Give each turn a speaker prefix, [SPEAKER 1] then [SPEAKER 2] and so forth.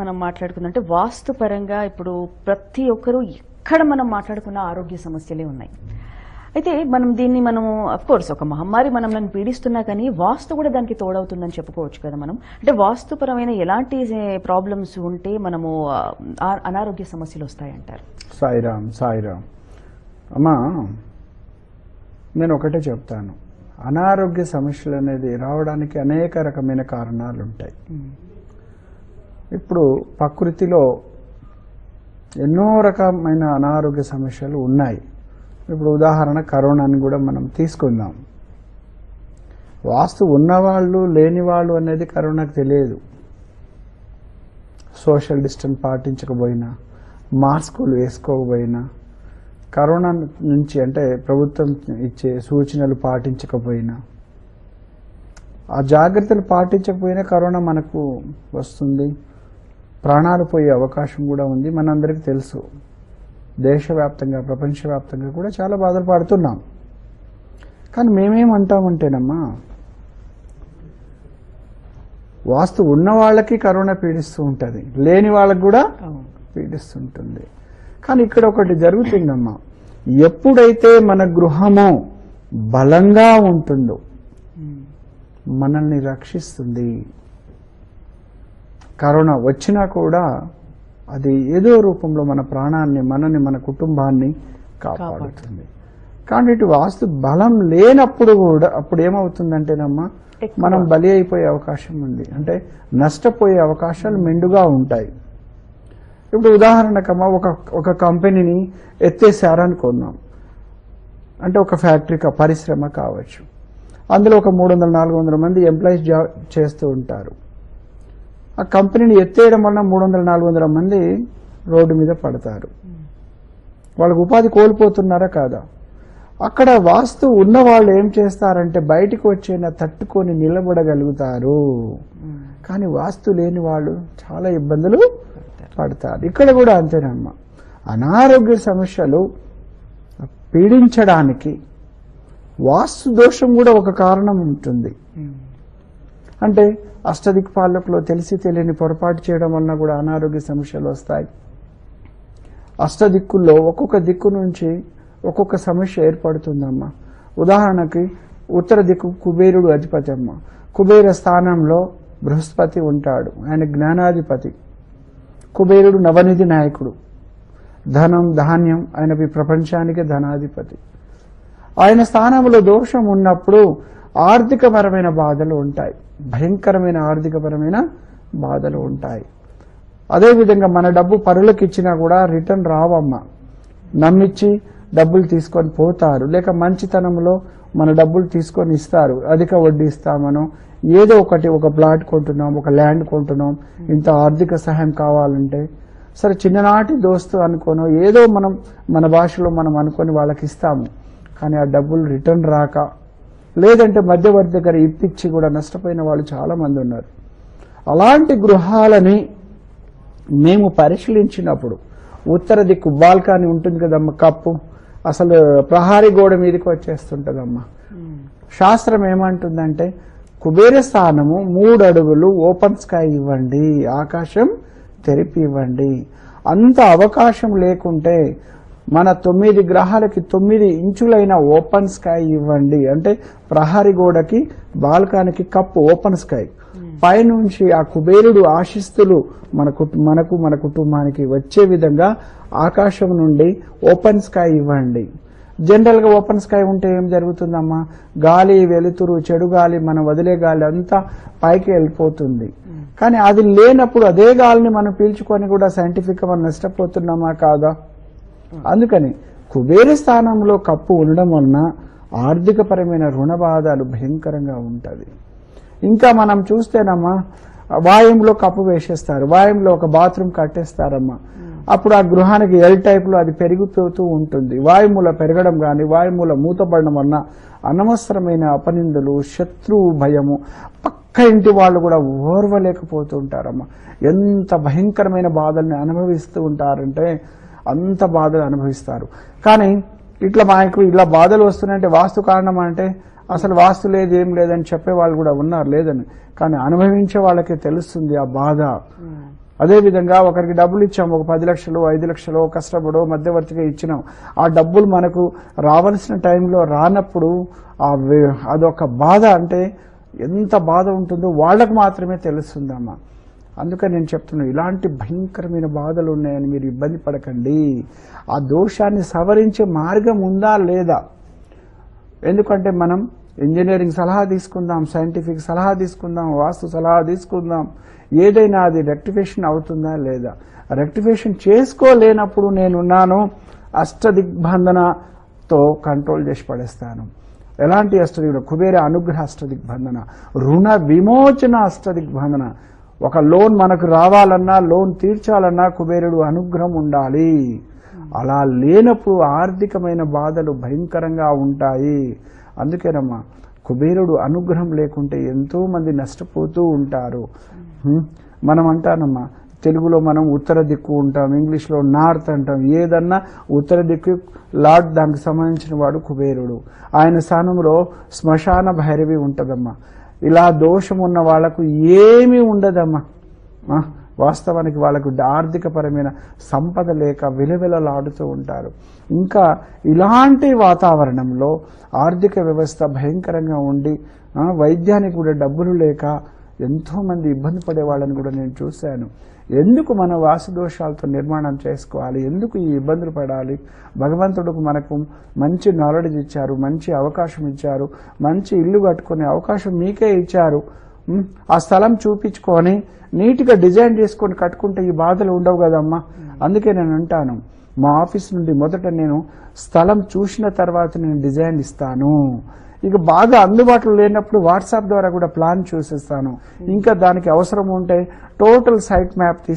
[SPEAKER 1] మనం మాట్లాడుకుందంటే వాస్తు పరంగా ఇప్పుడు ప్రతి ఒక్కరూ ఎక్కడ మనం మాట్లాడుకున్న ఆరోగ్య సమస్యలే ఉన్నాయి. అయితే మనం దీన్ని మనం కోర్స్ ఒక మహమ్మారి మనం నన్ను పీడిస్తున్నా కానీ వాస్తు కూడా దానికి తోడవుతుందని చెప్పుకోవచ్చు కదా మనం. అంటే వాస్తుపరమైన ఎలాంటి ప్రాబ్లమ్స్ ఉంటే మనము అనారోగ్య సమస్యలు వస్తాయంటారు?
[SPEAKER 2] సాయిరామ్ సాయిరామ్. అమ్మా నేను ఒకటే చెప్తాను. అనారోగ్య సమస్యలు అనేది రావడానికి అనేక రకమైన కారణాలు ఉంటాయి ఇప్పుడు ప్రకృతిలో ఎన్నో రకమైన అనారోగ్య సమస్యలు ఉన్నాయి. ఇప్పుడు ఉదాహరణ కరోనాని కూడా మనం తీసుకుందాం. వాస్తు ఉన్నవాళ్ళు లేని వాళ్ళు అనేది కరోనాకు తెలియదు. సోషల్ డిస్టెన్స్ పాటించకపోయినా మాస్కులు వేసుకోకపోయినా కరోనా నుంచి అంటే ప్రభుత్వం ఇచ్చే సూచనలు పాటించకపోయినా ఆ జాగ్రత్తలు పాటించకపోయినా కరోనా మనకు వస్తుంది. ప్రాణాలు పోయే అవకాశం కూడా ఉంది. మనందరికీ తెలుసు. దేశవ్యాప్తంగా ప్రపంచవ్యాప్తంగా కూడా చాలా బాధలు పడుతున్నాం. కానీ మేమేమంటామంటేనమ్మా వాస్తు ఉన్న వాళ్ళకి కరోనా పీడిస్తూ ఉంటుంది. లేని వాళ్ళకి కూడా పీడిస్తుంటుంది. కానీ ఇక్కడ ఒకటి జరుగుతుందమ్మా. ఎప్పుడైతే మన గృహము బలంగా ఉంటుందో మనల్ని రక్షిస్తుంది కరోనా వచ్చినా కూడా అది ఏదో రూపంలో మన ప్రాణాన్ని మనని మన కుటుంబాన్ని కాపాడుతుంది. కానీ ఇటు వాస్తు బలం లేనప్పుడు కూడా అప్పుడు ఏమవుతుందంటేనమ్మా. మనం బలి అయిపోయే అవకాశం ఉంది. అంటే నష్టపోయే అవకాశాలు మెండుగా ఉంటాయి. ఇప్పుడు ఉదాహరణకమ్మా ఒక ఒక కంపెనీని ఎత్తేసారనుకున్నాం అంటే ఒక ఫ్యాక్టరీ పరిశ్రమ కావచ్చు. అందులో ఒక మూడు వందల నాలుగు వందల మంది ఎంప్లాయీస్ జాబ్ చేస్తూ ఉంటారు. ఆ కంపెనీని ఎత్తేయడం వల్ల మూడు వందల నాలుగు వందల మంది రోడ్డు మీద పడతారు. వాళ్ళకు ఉపాధి కోల్పోతున్నారా కాదా? అక్కడ వాస్తు ఉన్న వాళ్ళు ఏం చేస్తారంటే బయటకు వచ్చేనా తట్టుకొని నిలబడగలుగుతారు. కానీ వాస్తు లేని వాళ్ళు చాలా ఇబ్బందులు పడతారు. ఇక్కడ కూడా అంతేనమ్మా. అనారోగ్య సమస్యలు పీడించడానికి వాస్తు దోషం కూడా ఒక కారణం ఉంటుంది. అంటే అష్టదిక్పాలకులో తెలిసి తెలియని పొరపాటు చేయడం వలన కూడా అనారోగ్య సమస్యలు వస్తాయి. అష్టదిక్కుల్లో ఒక్కొక్క దిక్కు నుంచి ఒక్కొక్క సమస్య ఏర్పడుతుందమ్మా. ఉదాహరణకి ఉత్తర దిక్కు కుబేరుడు అధిపతి అమ్మ. కుబేర స్థానంలో బృహస్పతి ఉంటాడు. ఆయన జ్ఞానాధిపతి. కుబేరుడు నవనిధి నాయకుడు. ధనం ధాన్యం ఆయన ప్రపంచానికి ధనాధిపతి. ఆయన స్థానంలో దోషం ఉన్నప్పుడు ఆర్థికపరమైన బాధలు ఉంటాయి. భయంకరమైన ఆర్థికపరమైన బాధలు ఉంటాయి. అదేవిధంగా మన డబ్బు పరులకు ఇచ్చినా కూడా రిటర్న్ రావమ్మ. నమ్మిచ్చి డబ్బులు తీసుకొని పోతారు. లేక మంచితనంలో మన డబ్బులు తీసుకొని ఇస్తారు. అధిక వడ్డీ ఇస్తామనో ఏదో ఒకటి ఒక ప్లాట్ కొంటున్నాం ఒక ల్యాండ్ కొంటున్నాం ఇంత ఆర్థిక సహాయం కావాలంటే సరే చిన్ననాటి దోస్తు అనుకోనో ఏదో మనం మన భాషలో మనం అనుకొని వాళ్ళకి ఇస్తాము. కానీ ఆ డబ్బులు రిటర్న్ రాక లేదంటే మధ్యవర్తి దగ్గర ఇప్పించి కూడా నష్టపోయిన వాళ్ళు చాలా మంది ఉన్నారు. అలాంటి గృహాలని మేము పరిశీలించినప్పుడు ఉత్తర దిక్కు బాల్కాని ఉంటుంది కదమ్మా కప్పు అసలు ప్రహారీ గోడ మీదకి వచ్చేస్తుంటదమ్మా. శాస్త్రం ఏమంటుందంటే కుబేర స్థానము మూడు అడుగులు ఓపెన్ స్కై ఇవ్వండి ఆకాశం తెరిపి ఇవ్వండి అంత అవకాశం లేకుంటే మన తొమ్మిది గ్రహాలకి తొమ్మిది ఇంచులైన ఓపెన్ స్కై ఇవ్వండి. అంటే ప్రహారీ గోడకి బాల్కానికి కప్పు ఓపెన్ స్కై. పైనుంచి ఆ కుబేరుడు ఆశిస్తులు మన మనకు మన కుటుంబానికి వచ్చే విధంగా ఆకాశం నుండి ఓపెన్ స్కై ఇవ్వండి. జనరల్గా ఓపెన్ స్కై ఉంటే ఏం జరుగుతుందమ్మా? గాలి వెలుతురు చెడు గాలి మనం వదిలే గాలి అంతా పైకి వెళ్ళిపోతుంది. కానీ అది లేనప్పుడు అదే గాలిని మనం పీల్చుకొని కూడా సైంటిఫిక్గా మనం నష్టపోతున్నామా కాదా? అందుకని కుబేర స్థానంలో కప్పు ఉండడం వలన ఆర్థికపరమైన రుణ బాధలు భయంకరంగా ఉంటది. ఇంకా మనం చూస్తేనమ్మా వాయుంలో కప్పు వేసేస్తారు వాయుంలో ఒక బాత్రూమ్ కట్టేస్తారమ్మా. అప్పుడు ఆ గృహానికి ఎల్ టైప్లో అది పెరిగిపోతూ ఉంటుంది. వాయుమూల పెరగడం కానీ వాయుమూల మూతపడడం వలన అనవసరమైన అపనిందలు శత్రువు భయము పక్క ఇంటి వాళ్ళు కూడా ఓర్వలేకపోతుంటారమ్మా ఎంత భయంకరమైన బాధల్ని అనుభవిస్తూ ఉంటారంటే అంత బాధలు అనుభవిస్తారు. కానీ ఇట్లా మాకు ఇలా బాధలు వస్తున్నాయంటే వాస్తు కారణం అంటే అసలు వాస్తు లేదు ఏం లేదని చెప్పే వాళ్ళు కూడా ఉన్నారు లేదని. కానీ అనుభవించే వాళ్ళకి తెలుస్తుంది ఆ బాధ. అదేవిధంగా ఒకరికి డబ్బులు ఇచ్చాం ఒక పది లక్షలు ఐదు లక్షలు కష్టపడో మధ్యవర్తిగా ఇచ్చినాం. ఆ డబ్బులు మనకు రావాల్సిన టైంలో రానప్పుడు ఆ అదొక బాధ అంటే ఎంత బాధ ఉంటుందో వాళ్ళకు మాత్రమే తెలుస్తుందమ్మా. అందుకని నేను చెప్తున్నాను ఇలాంటి భయంకరమైన బాధలు ఉన్నాయని మీరు ఇబ్బంది పడకండి. ఆ దోషాన్ని సవరించే మార్గం ఉందా లేదా? ఎందుకంటే మనం ఇంజనీరింగ్ సలహా తీసుకుందాం సైంటిఫిక్ సలహా తీసుకుందాం వాస్తు సలహా తీసుకుందాం. ఏదైనా అది రెక్టిఫికేషన్ అవుతుందా లేదా? రెక్టిఫికేషన్ చేసుకోలేనప్పుడు నేనున్నాను అష్టదిగ్బంధనతో కంట్రోల్ చేసి పడేస్తాను. ఎలాంటి అష్టదిగ్బంధన కుబేర అనుగ్రహ అష్టదిగ్బంధన రుణ విమోచన అష్టదిగ్బంధన ఒక లోన్ మనకు రావాలన్నా లోన్ తీర్చాలన్నా కుబేరుడు అనుగ్రహం ఉండాలి. అలా లేనప్పుడు ఆర్థికమైన బాధలు భయంకరంగా ఉంటాయి. అందుకేనమ్మా కుబేరుడు అనుగ్రహం లేకుంటే ఎంతో మంది నష్టపోతూ ఉంటారు. మనం అంటానమ్మా తెలుగులో మనం ఉత్తర దిక్కు ఉంటాం ఇంగ్లీష్లో నార్త్ అంటాం. ఏదన్నా ఉత్తర దిక్కు లార్డ్ దానికి సంబంధించిన వాడు కుబేరుడు. ఆయన స్థానంలో శ్మశాన భైరవి ఉంటుందమ్మా. ఇలా దోషం ఉన్న వాళ్ళకు ఏమీ ఉండదమ్మా. వాస్తవానికి వాళ్ళకు ఆర్థికపరమైన సంపద లేక విలవిలలాడుతూ ఉంటారు. ఇంకా ఇలాంటి వాతావరణంలో ఆర్థిక వ్యవస్థ భయంకరంగా ఉండి వైద్యానికి కూడా డబ్బులు లేక ఎంతోమంది ఇబ్బంది పడే వాళ్ళని కూడా నేను చూశాను. ఎందుకు మన వాసుదోషాలతో నిర్మాణం చేసుకోవాలి? ఎందుకు ఈ ఇబ్బందులు పడాలి? భగవంతుడికి మనకు మంచి నాలెడ్జ్ ఇచ్చారు మంచి అవకాశం ఇచ్చారు మంచి ఇల్లు కట్టుకునే అవకాశం మీకే ఇచ్చారు. ఆ స్థలం చూపించుకొని నీట్గా డిజైన్ చేసుకొని కట్టుకుంటే ఈ బాధలు ఉండవు కదమ్మా. అందుకే నేను అంటాను మా ఆఫీస్ నుండి మొదట నేను స్థలం చూసిన తర్వాత నేను డిజైన్ ఇస్తాను. ఇక బాగా అందుబాటులో లేనప్పుడు వాట్సాప్ ద్వారా కూడా ప్లాన్ చూసేస్తాను. ఇంకా దానికి అవసరం ఉంటే టోటల్ సైట్ మ్యాప్ తీసి